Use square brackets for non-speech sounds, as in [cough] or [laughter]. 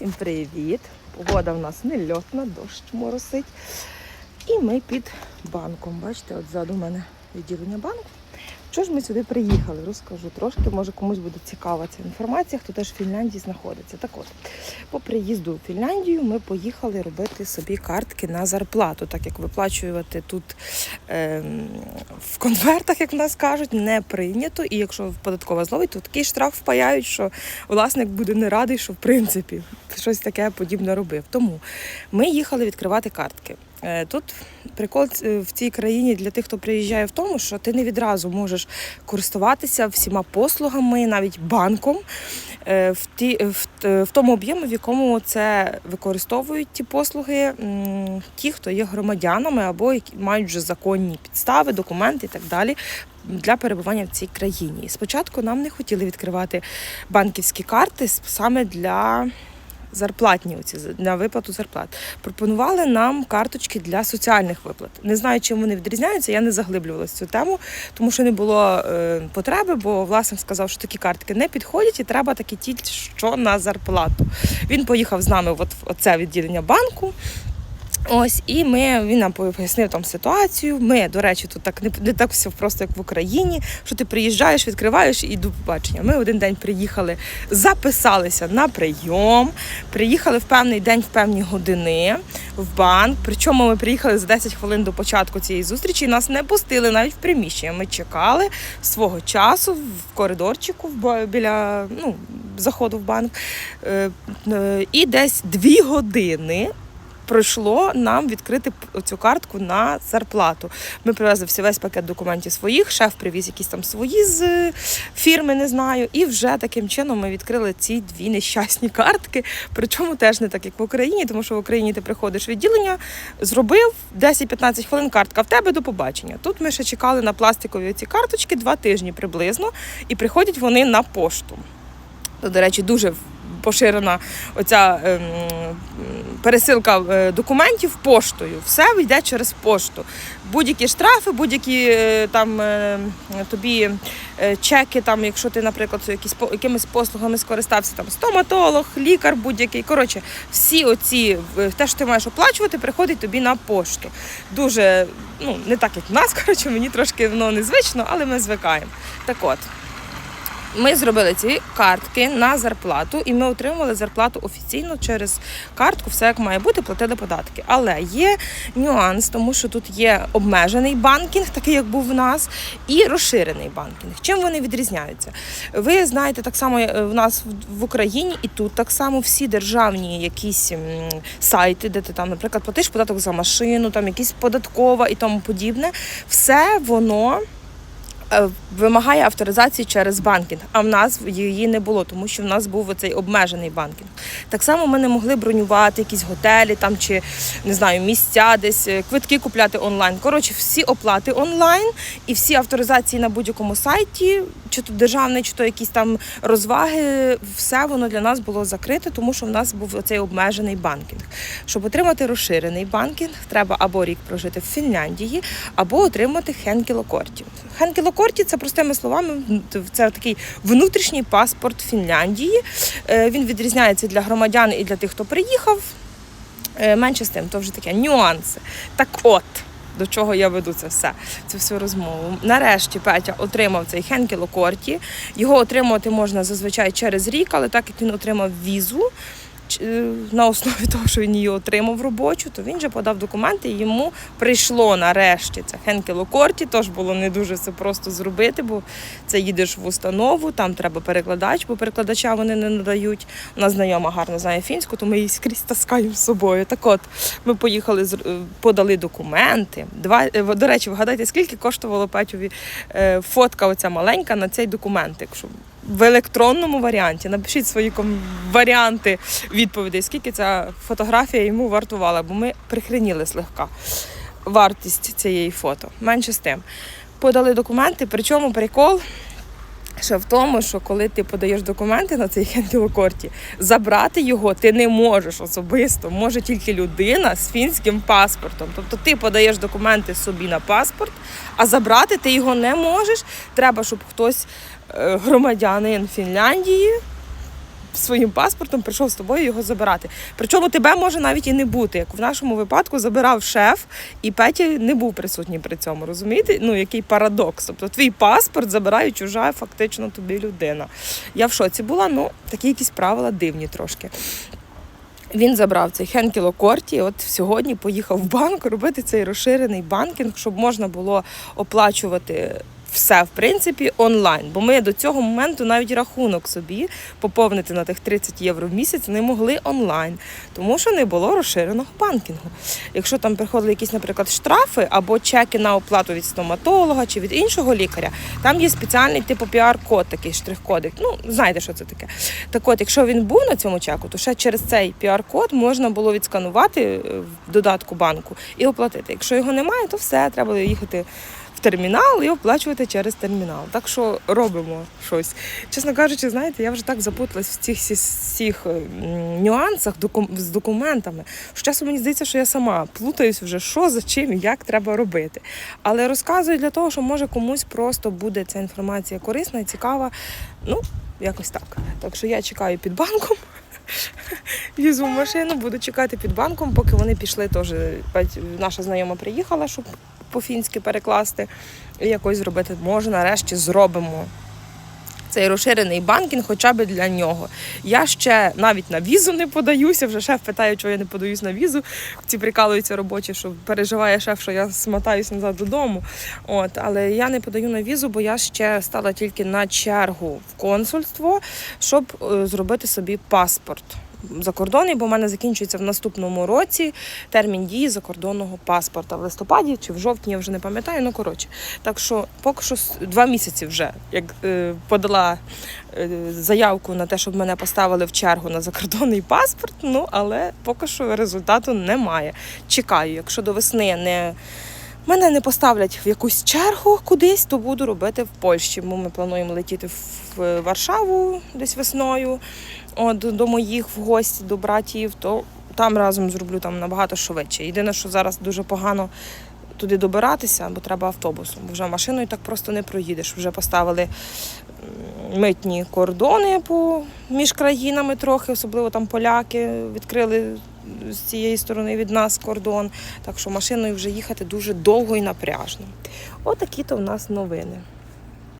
Всім привіт! Погода в нас не льотна, дощ моросить. І ми під банком. Бачите, от ззаду в мене відділення банку. Чого ж ми сюди приїхали? Розкажу трошки, може комусь буде цікава ця інформація, хто теж в Фінляндії знаходиться. Так от, по приїзду в Фінляндію ми поїхали робити собі картки на зарплату, так як виплачувати тут ем, в конвертах, як в нас кажуть, не прийнято. І якщо податкова зловить, то такий штраф впаяють, що власник буде не радий, що в принципі щось таке подібне робив. Тому ми їхали відкривати картки. Е, Тут прикол е, в цій країні для тих, хто приїжджає, в тому, що ти не відразу можеш користуватися всіма послугами, навіть банком, е, в, ті, в, в тому об'єму, в якому це використовують ті послуги, ті, хто є громадянами або які мають вже законні підстави, документи і так далі. Для перебування в цій країні. Спочатку нам не хотіли відкривати банківські карти саме для зарплатні оці на виплату зарплат. Пропонували нам карточки для соціальних виплат. Не знаю, чим вони відрізняються. Я не заглиблювалася цю тему, тому що не було е, потреби, бо власник сказав, що такі картки не підходять, і треба такі ті, що на зарплату. Він поїхав з нами от в оце відділення банку. Ось, і ми він нам пояснив там ситуацію. Ми, до речі, тут так не, не так все просто, як в Україні. Що ти приїжджаєш, відкриваєш і до побачення. Ми один день приїхали, записалися на прийом, приїхали в певний день, в певні години в банк. Причому ми приїхали за 10 хвилин до початку цієї зустрічі. і Нас не пустили навіть в приміщення. Ми чекали свого часу в коридорчику біля ну, заходу в банк. Е, е, І десь дві години пройшло нам відкрити цю картку на зарплату. Ми привезли всі весь пакет документів своїх, шеф привіз якісь там свої з е, фірми, не знаю. І вже таким чином ми відкрили ці дві нещасні [laughs] картки. Причому теж не так, як в Україні, тому що в Україні ти приходиш в відділення, зробив 10-15 хвилин картка в тебе до побачення. Тут ми ще чекали на пластикові ці карточки два тижні приблизно, і приходять вони на пошту. До речі, дуже поширена оця ем, пересилка е, документів поштою. Все йде через пошту. Будь-які штрафи, будь-які е, там е, тобі чеки, там, якщо ти, наприклад, якісь якимись послугами скористався, там стоматолог, лікар будь-який. Коротше, всі оці те, що ти маєш оплачувати, приходить тобі на пошту. Дуже ну не так, як в нас. [laughs] Коротше, мені трошки воно незвично, але ми звикаємо. Так от. Ми зробили ці картки на зарплату, і ми отримували зарплату офіційно через картку, все як має бути, платили податки. Але є нюанс, тому що тут є обмежений банкінг, такий як був в нас, і розширений банкінг. Чим вони відрізняються? Ви знаєте, так само е, в нас в- Україні і тут так само всі державні якісь сайти, де ти там, наприклад, платиш податок за машину, там якісь податкова і тому подібне, все воно вимагає авторизації через банкінг, а в нас її не було, тому що в нас був оцей обмежений банкінг. Так само ми не могли бронювати якісь готелі там чи не знаю місця, десь е, квитки купляти онлайн. Коротше, всі оплати онлайн і всі авторизації на будь-якому сайті, чи то державний, чи то якісь там розваги, все воно для нас було закрите, тому що в нас був оцей обмежений банкінг. Щоб отримати розширений банкінг, треба або рік прожити в Фінляндії, або отримати хенкілокорті. Хенкілокорті це простими словами, це такий внутрішній паспорт Фінляндії. Е, Він відрізняється для громадян і для тих, хто приїхав. Е, Менше з тим, то вже таке нюанси. Так от. До чого я веду це все, цю всю розмову. Нарешті Петя отримав цей Хенкіло Корті. Його отримувати можна зазвичай через рік, але так як він отримав візу на основі того, що він її отримав робочу, то він вже подав документи і йому прийшло нарешті це Хенкіло Корті. Тож було не дуже це просто зробити, бо це їдеш в установу, там треба перекладач, бо перекладача вони не надають. Нас знайома гарно знає фінську, то ми її скрізь таскаємо з собою. Так от, ми поїхали, е, подали документи. Два, е, до речі, вгадайте, скільки коштувало Петьові е, фотка оця маленька на цей документ, якщо в електронному варіанті. Напишіть свої варіанти відповідей, скільки ця фотографія йому вартувала, бо ми прихреніли слегка вартість цієї фото. Менше з тим. Подали документи, причому прикол. Ще в тому, що коли ти подаєш документи на цей хенкілокорті, забрати його ти не можеш особисто, може тільки людина з фінським паспортом. Тобто ти подаєш документи собі на паспорт, а забрати ти його не можеш. Треба, щоб хтось, е, громадянин Фінляндії, своїм паспортом прийшов з тобою його забирати. Причому тебе може навіть і не бути. Як в нашому випадку забирав шеф, і Петя не був присутній при цьому. Розумієте? Ну який парадокс. Тобто твій паспорт забирає чужа фактично тобі людина. Я в шоці була, ну такі якісь правила дивні трошки. Він забрав цей Хенкіло Корті. От сьогодні поїхав в банк робити цей розширений банкінг, щоб можна було оплачувати все в принципі онлайн. Бо ми до цього моменту навіть рахунок собі поповнити на тих 30 євро в місяць не могли онлайн, тому що не було розширеного банкінгу. Якщо там приходили якісь, наприклад, штрафи або чеки на оплату від стоматолога чи від іншого лікаря, там є спеціальний типу піар-код, такий штрих-кодик. Ну, знаєте, що це таке. Так от, якщо він був на цьому чеку, то ще через цей піар-код можна було відсканувати е, в додатку банку і оплатити. Якщо його немає, то все, треба їхати термінал і оплачувати через термінал. Так що робимо щось. Чесно кажучи, знаєте, я вже так запуталась в цих всіх е, нюансах з документами. що часом мені здається, що я сама плутаюсь вже, що за чим як треба робити. Але розказую для того, що може комусь просто буде ця інформація корисна і цікава. Ну, якось так. Так що я чекаю під банком. [laughs] Візу машину, буду чекати під банком, поки вони пішли теж. Наша знайома приїхала, щоб по-фінськи перекласти і якось зробити. Може, нарешті зробимо цей розширений банкінг хоча б для нього. Я ще навіть на візу не подаюся. Вже шеф питає, чого я не подаюсь на візу. Ці прикалуються робочі, що переживає шеф, що я смотаюсь назад додому. От, але я не подаю на візу, бо я ще стала тільки на чергу в консульство, щоб е, зробити собі паспорт. Закордонний, бо в мене закінчується в наступному році термін дії закордонного паспорта в листопаді чи в жовтні, я вже не пам'ятаю. Ну коротше, так що поки що два місяці вже як е, подала е, заявку на те, щоб мене поставили в чергу на закордонний паспорт. Ну але поки що результату немає. Чекаю, якщо до весни не. Мене не поставлять в якусь чергу кудись, то буду робити в Польщі. Бо ми плануємо летіти в Варшаву десь весною, от, до моїх в гості, до братів, то там разом зроблю там набагато швидше. Єдине, що зараз дуже погано туди добиратися, бо треба автобусом, бо вже машиною так просто не проїдеш. Вже поставили митні кордони по між країнами трохи, особливо там поляки відкрили з цієї сторони від нас кордон. Так що машиною вже їхати дуже довго і напряжно. Отакі то в нас новини.